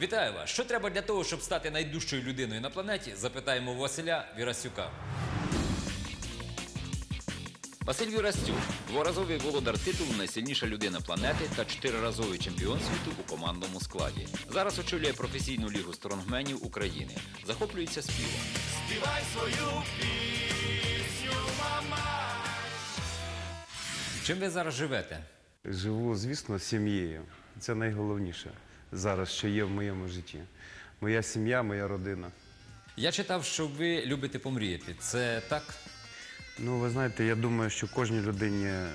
Вітаю вас! Що треба для того, щоб стати найдужчою людиною на планеті? Запитаємо Василя Вірасюка. Василь Вірастюк дворазовий володар титулу найсильніша людина планети та чотириразовий чемпіон світу у командному складі. Зараз очолює професійну лігу стронгменів України. Захоплюється співом. Співай свою пісню, мама. Чим ви зараз живете? Живу, звісно, сім'єю. Це найголовніше зараз, що є в моєму житті. Моя сім'я, моя родина. Я читав, що ви любите помріяти. Це так? Ну, ви знаєте, я думаю, що кожній людині е,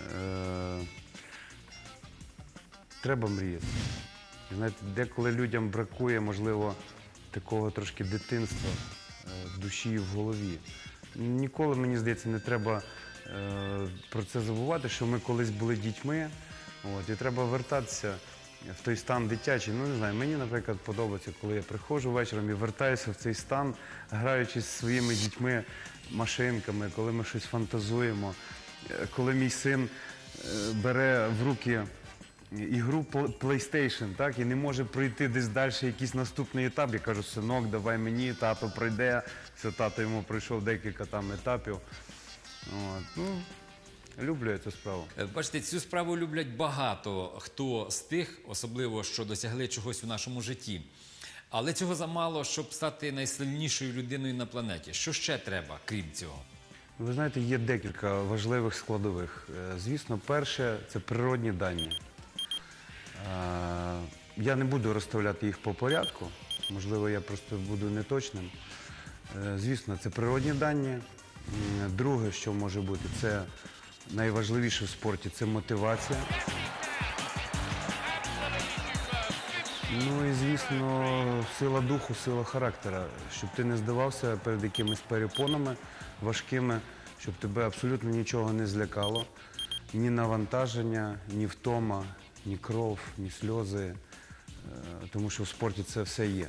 треба мріяти. І Знаєте, деколи людям бракує, можливо, такого трошки дитинства е, в душі і в голові. Ніколи, мені здається, не треба е, про це забувати, що ми колись були дітьми, от, і треба вертатися в той стан дитячий. Ну, не знаю, мені, наприклад, подобається, коли я приходжу вечором і вертаюся в цей стан, граючи зі своїми дітьми машинками, коли ми щось фантазуємо, Е, коли мій син е, бере в руки ігру PlayStation, так, і не може пройти десь далі якийсь наступний етап. Я кажу, синок, давай мені, тато пройде. Все, тато йому пройшов декілька там етапів. От, ну, люблю цю справу. Е, Бачите, цю справу люблять багато хто з тих, особливо що досягли чогось у нашому житті. Але цього замало, щоб стати найсильнішою людиною на планеті. Що ще треба, крім цього? Ви знаєте, є декілька важливих складових. Е, Звісно, перше це природні дані. Е, Я не буду розставляти їх по порядку, можливо, я просто буду неточним. Звісно, це природні дані. Друге, що може бути, це найважливіше в спорті це мотивація. Ну і звісно, сила духу, сила характера, щоб ти не здавався перед якимись перепонами важкими, щоб тебе абсолютно нічого не злякало, ні навантаження, ні втома, ні кров, ні сльози, Е, тому що в спорті це все є.